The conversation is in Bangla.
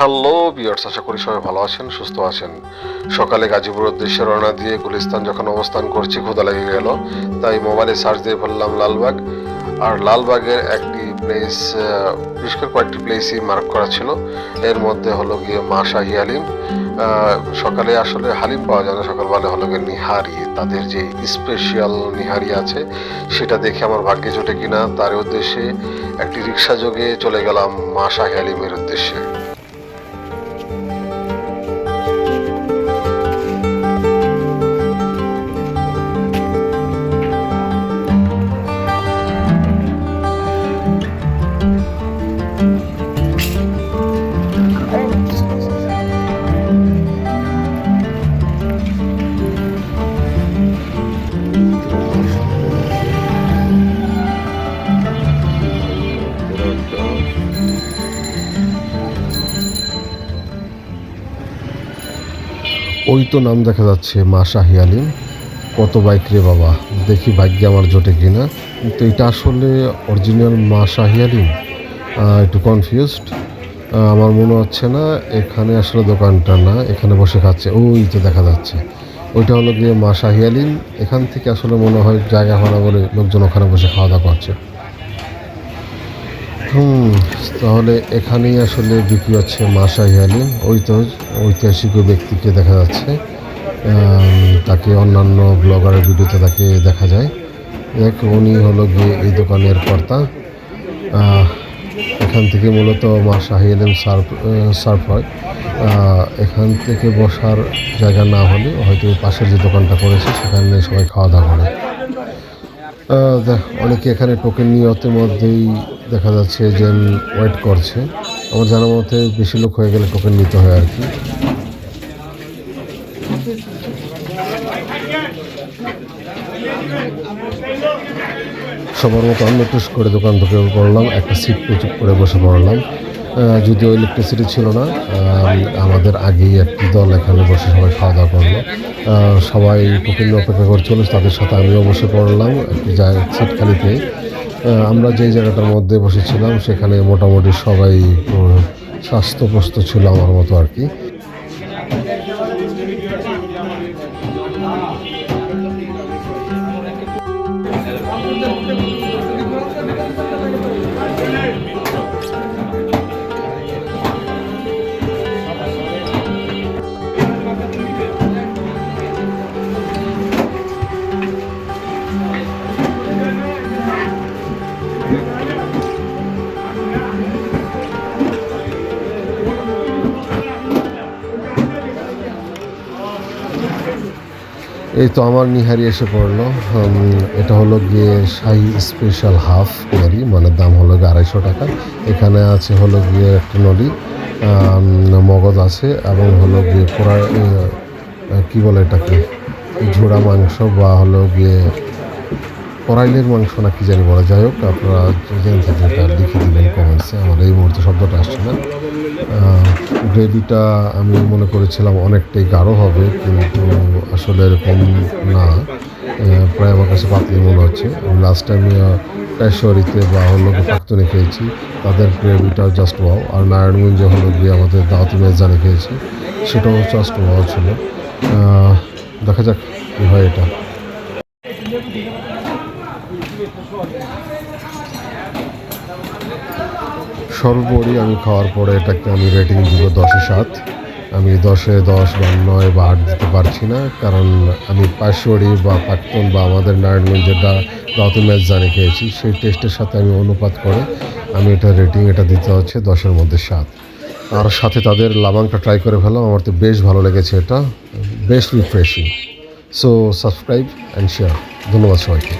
হ্যালো বিয়ার্স আশা করি সবাই ভালো আছেন, সুস্থ আছেন। সকালে গাজীপুর উদ্দেশ্যে রওনা দিয়ে গুলিস্তান যখন অবস্থান করছি ক্ষুদা লেগে গেল। তাই মোবাইলে সার্চ দিয়ে ফেললাম লালবাগ। আর লালবাগের একটি প্লেস বিশেষ করে কয়েকটি প্লেসই মার্ক করা ছিল। এর মধ্যে হলো গিয়ে মা শাহি আলিম। সকালে আসলে হালিম পাওয়া যায় না, সকালবেলা হলো গিয়ে নিহারি। তাদের যে স্পেশাল নিহারি আছে, সেটা দেখে আমার ভাগ্যে জোটে কিনা, তার উদ্দেশ্যে একটি রিক্সা যোগে চলে গেলাম মা শাহি আলিমের উদ্দেশ্যে। ওই তো নাম দেখা যাচ্ছে, মা শাহি আলিম কত বাইক রে বাবা, দেখি ভাগ্যে আমার জোটে কিনা। কিন্তু এটা আসলে অরিজিনাল মা শাহি আলিম একটু কনফিউজড আমার মনে হচ্ছে না, এখানে আসলে দোকানটা না, এখানে বসে খাচ্ছে। ওই তো দেখা যাচ্ছে। ওইটা হলো গিয়ে মা শাহি আলিম এখান থেকে আসলে মনে হয় জায়গা ভাড়া বলে লোকজন ওখানে বসে খাওয়া দাওয়া করছে। হুম, তাহলে এখানেই আসলে বিক্রি হচ্ছে মা শাহি আলিম তো ঐতিহাসিক ব্যক্তিকে দেখা যাচ্ছে। তাকে অন্যান্য ব্লগারের ভিডিওতে তাকে দেখা যায়। দেখ, উনি হলো গিয়ে এই দোকানের কর্তা। এখান থেকে মূলত মা শাহি আলিম সার্ফ সার্ভ হয় এখান থেকে বসার জায়গা না হলে হয়তো পাশের যে দোকানটা করেছে, সেখানে সবাই খাওয়া দাওয়া করে। অনেকে এখানে টোকেন নিয়তের মধ্যেই দেখা যাচ্ছে যে ওয়েট করছে। আমার জানার মতে বেশি লোক হয়ে গেলে টোকেন নিতে হয় আর কি। সবার মতো একটু করে দোকান থেকে করলাম একটা সিট চুপ করে বসে পড়লাম। যদিও ইলেকট্রিসিটি ছিল না আমাদের আগেই একটি দল এখানে বসে সবাই খাওয়া দাওয়া করল। সবাই টোকেন অপেক্ষা করছিল তাদের সাথে আমিও বসে পড়লাম একটি জায়গা সিট খালি পেয়ে আমরা যেই জায়গাটার মধ্যে বসেছিলাম সেখানে মোটামুটি সবাই উম, স্বাস্থ্যগ্রস্ত ছিল আমার মতো আর কি। এই তো আমার নিহারি এসে পড়ল। এটা হলো গিয়ে শাহি স্পেশাল হাফ নিহারি মানে দাম হলো গিয়ে আড়াইশো টাকা। এখানে আছে হলো গিয়ে একটা নলি মগজ আছে এবং হলো গিয়ে পোড়া কী বলে এটাকে? ঝোড়া মাংস বা হলো গিয়ে করাইলের মাংস না কি জানি বলা যাই হোক, আপনারা জেনে থাকলে এটা লিখে দিবেন কমেন্টসে আমার এই মুহূর্তে শব্দটা আসছে না। গ্রেভিটা আমি মনে করেছিলাম অনেকটাই গাঢ় হবে, কিন্তু আসলে এরকম না। প্রায় আমার কাছে পাতলি মনে হচ্ছে। আমি লাস্ট টাইম পেশোয়ারিতে বা হলো প্রাক্তনে খেয়েছি, তাদের গ্রেভিটা জাস্ট ওয়াও আর নারায়ণগঞ্জে হলো গিয়ে আমাদের দাওয়াতি মেজানে খেয়েছি, সেটাও জাস্ট ওয়াও ছিল। দেখা যাক কী হয় এটা। সর্বোপরি আমি খাওয়ার পরে এটাকে আমি রেটিং দিব দশে সাত। আমি দশে দশ বা নয় বা আট দিতে পারছি না, কারণ আমি পাঁচশোড়ি বা প্রাক্তন বা আমাদের নারায়ণগঞ্জের দাওয়াতি ম্যাচ জানে খেয়েছি, সেই টেস্টের সাথে আমি অনুপাত করে আমি এটা রেটিং এটা দিতে হচ্ছে দশের মধ্যে সাত। আর সাথে তাদের লাবাংটা ট্রাই করে ফেলাম আমার তো বেশ ভালো লেগেছে এটা, বেশ refreshing so subscribe and share ধন্যবাদ সবাইকে।